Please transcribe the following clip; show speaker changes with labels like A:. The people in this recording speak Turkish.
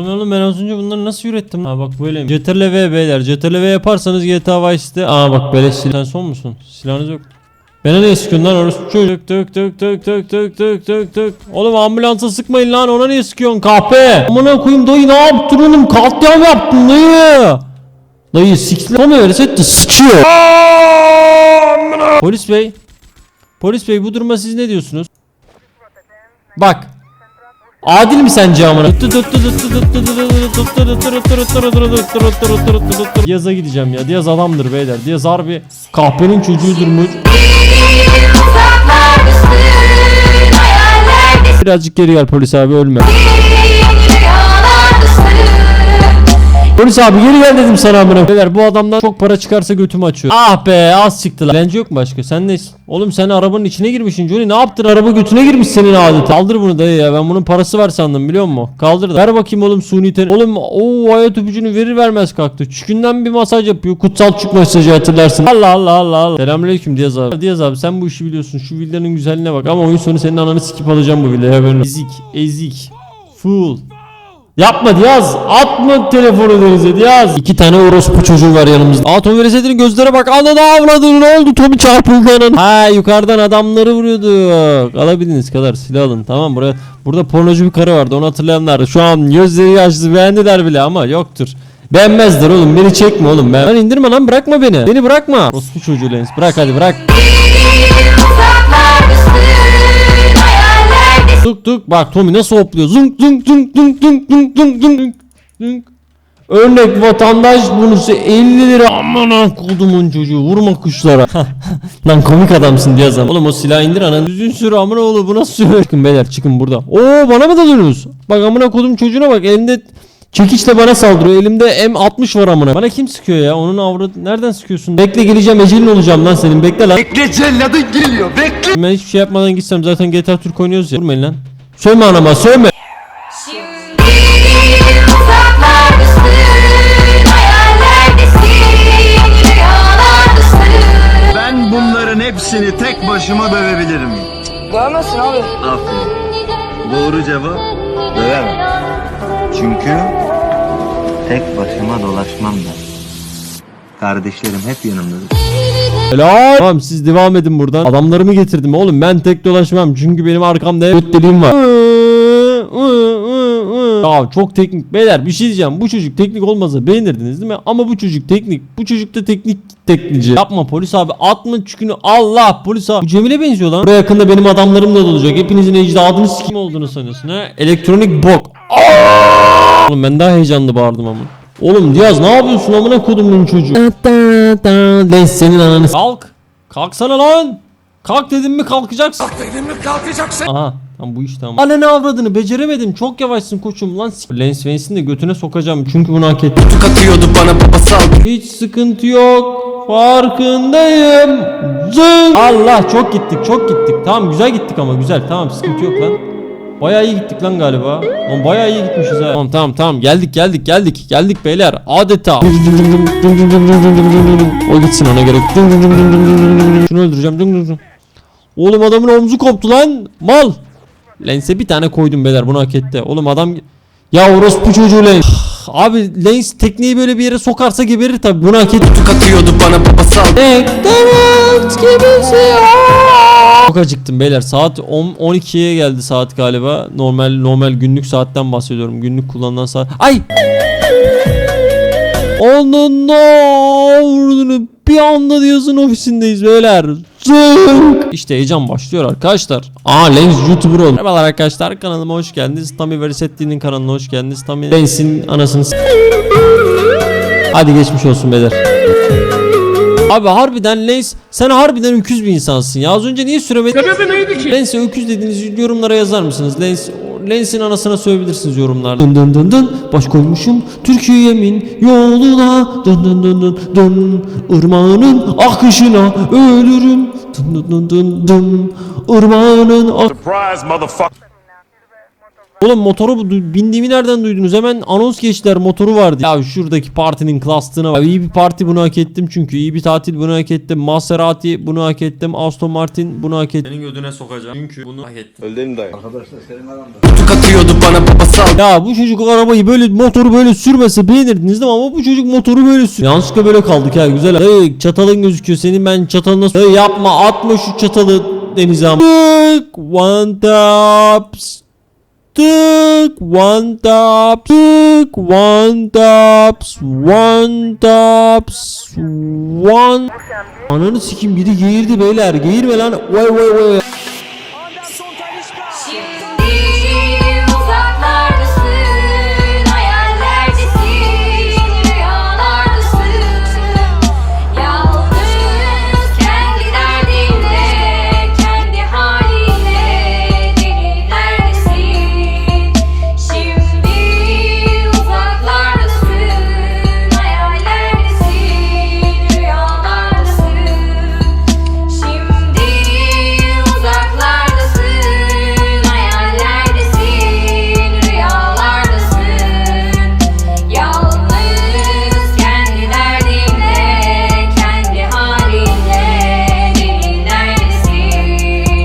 A: Oğlum ben az önce bunları nasıl ürettim? Ha bak böyle mi? CTRL V beyler. CTRL V yaparsanız GTA Vice City. Aa bak böyle silah. Sen son musun? Silahınız yok. Bana ne sıkıyorsun lan orası çocuk tık tık tık tık tık tık tık tık Oğlum ambulansa sıkmayın lan ona niye sıkıyorsun kahpe Amına koyayım dayı ne yaptın oğlum katliam yaptın dayı Dayı sikli ama verirse de sıçıyor Polis bey Polis bey bu duruma siz ne diyorsunuz? Bak Adil mi sence amına? Diyaz'a gideceğim ya. Diyaz adamdır beyler. Diyaz harbi kahpenin çocuğudurmuş. Birazcık geri gel polis abi ölme. Polis abi geri gel dedim sana amına. Beyler bu adamdan çok para çıkarsa götümü açıyor. Ah be az çıktı lan. Yok mu başka? Sen nesin? Oğlum sen arabanın içine girmişsin Johnny. Ne yaptın? Araba götüne girmiş senin adeta. Kaldır bunu dayı ya. Ben bunun parası var sandım biliyor musun? Kaldır da. Ver bakayım oğlum suni ten. Oğlum o hayat öpücüğünü verir vermez kalktı. Çükünden bir masaj yapıyor. Kutsal çük masajı hatırlarsın. Allah Allah Allah Allah. Selamünaleyküm Diyaz abi. Diyaz abi sen bu işi biliyorsun. Şu villanın güzelliğine bak. Ama oyun sonu senin ananı sikip alacağım bu villaya. Ezik. Ezik. Fool. Yapma Diyaz. Atma telefonu denize Diyaz. İki tane orospu çocuğu var yanımızda. Atom Vereset'in gözlere bak. Ananı avradın ne oldu? Tommy çarpıldı ananı. Ha yukarıdan adamları vuruyorduk. Alabildiğiniz kadar silah alın. Tamam buraya. Burada pornocu bir karı vardı onu hatırlayanlar. Şu an gözleri yaşlı beğendiler bile ama yoktur. Beğenmezler oğlum beni çekme oğlum ben. Lan indirme lan bırakma beni. Beni bırakma. Orospu çocuğu Lens bırak hadi bırak. Tuk tuk bak Tommy nasıl hopluyor. Zunk zunk zunk zunk zunk zunk zunk zunk zunk. Örnek vatandaş bonusu 50 lira aman kodumun çocuğu vurma kuşlara. Lan komik adamsın diye zaman. Oğlum o silahı indir anan düzgün sür amına oğlu bu nasıl sürüyor? Çıkın beyler çıkın burada. Oo bana mı dalıyorsunuz? Bak amına kodum çocuğuna bak elinde çekiçle bana saldırıyor. Elimde M60 var amına. Bana kim sıkıyor ya? Onun avradı nereden sıkıyorsun? Bekle geleceğim ecelin olacağım lan senin bekle lan.
B: Bekle celladın geliyor bekle.
A: Ben hiçbir şey yapmadan gitsem zaten GTA Türk oynuyoruz ya. Vurmayın lan. Sövme anama sövme.
B: Ben bunların hepsini tek başıma dövebilirim.
C: Dövemezsin abi.
B: Aferin. Doğru cevap dövemem. Çünkü tek başıma dolaşmam ben. Kardeşlerim hep yanımdadır.
A: Helal. Tamam siz devam edin buradan. Adamlarımı getirdim oğlum ben tek dolaşmam çünkü benim arkamda hep deliğim var. Ya çok teknik beyler bir şey diyeceğim bu çocuk teknik olmasa beğenirdiniz değil mi? Ama bu çocuk teknik bu çocuk da teknik teknici. Yapma polis abi atma çükünü Allah polis abi. Bu Cemile benziyor lan. Buraya yakında benim adamlarım da olacak. Hepinizin ecdadını sikim olduğunu sanıyorsun ha. Elektronik bok. Oğlum ben daha heyecanlı bağırdım ama. Oğlum Diyaz ne yapıyorsun amına kodumun çocuğu? Lan senin ananı Kalk. Kalksana lan. Kalk dedim mi kalkacaksın. Kalk dedim mi kalkacaksın. Aha. Tam bu iş tamam. Anne avradını beceremedim. Çok yavaşsın koçum lan. Lens Vance'ini de götüne sokacağım. Çünkü bunu hak etti.
B: Katıyordu bana babasal.
A: Hiç sıkıntı yok. Farkındayım. Zın. Allah çok gittik çok gittik. Tamam güzel gittik ama güzel. Tamam sıkıntı yok lan. Bayağı iyi gittik lan galiba. Lan bayağı iyi gitmişiz ha. Tamam tamam tamam geldik geldik geldik. Geldik beyler. Adeta. O gitsin ona gerek. Şunu öldüreceğim. Oğlum adamın omzu koptu lan. Mal. Lens'e bir tane koydum beyler bunu hak etti. Oğlum adam ya orospu çocuğu Lens. Abi Lens tekneyi böyle bir yere sokarsa geberir tabi bunu hak etti.
B: Katıyordu bana babasal.
A: McDonald's gibisi Çok acıktım beyler. Saat 10 12'ye geldi saat galiba. Normal normal günlük saatten bahsediyorum. Günlük kullanılan saat. Ay! Onun vurdunu bir anda diyorsun ofisindeyiz beyler. Zınk! İşte heyecan başlıyor arkadaşlar. Aa Lens YouTuber oldu. Merhabalar arkadaşlar kanalıma hoş geldiniz. Tami Verisetti'nin kanalına hoş geldiniz. Tami Lens'in anasını Hadi geçmiş olsun beyler. Abi harbiden Lens sen harbiden öküz bir insansın ya. Az önce niye süremedin? Sebebi neydi ki? Lens'e öküz dediğiniz yorumlara yazar mısınız? Lens Lens'in anasına söyleyebilirsiniz yorumlarda. Dın dın dın dın baş koymuşum Türkiye'min yoluna dın dın dın dın dın ırmağının akışına ölürüm dın dın dın dın dın ırmağının ak-
D: Surprise, motherfucker.
A: Oğlum motoru bindiğimi nereden duydunuz? Hemen anons geçtiler motoru vardı. Ya şuradaki partinin klastığına bak. İyi bir parti bunu hak ettim çünkü. iyi bir tatil bunu hak ettim. Maserati bunu hak ettim. Aston Martin bunu hak ettim. Senin gödüne sokacağım. Çünkü bunu hak ettim.
C: Mi dayı?
A: Ya bu çocuk arabayı böyle motoru böyle sürmese beğenirdiniz değil mi? Ama bu çocuk motoru böyle sür. Yanlışlıkla böyle kaldık ya güzel. Hey, çatalın gözüküyor senin ben çatalına... Hey, yapma atma şu çatalı denize one taps. Tık one taps. Tık one taps. One taps. One. Ananı sikim biri geğirdi beyler. Geğirme lan. Vay vay vay.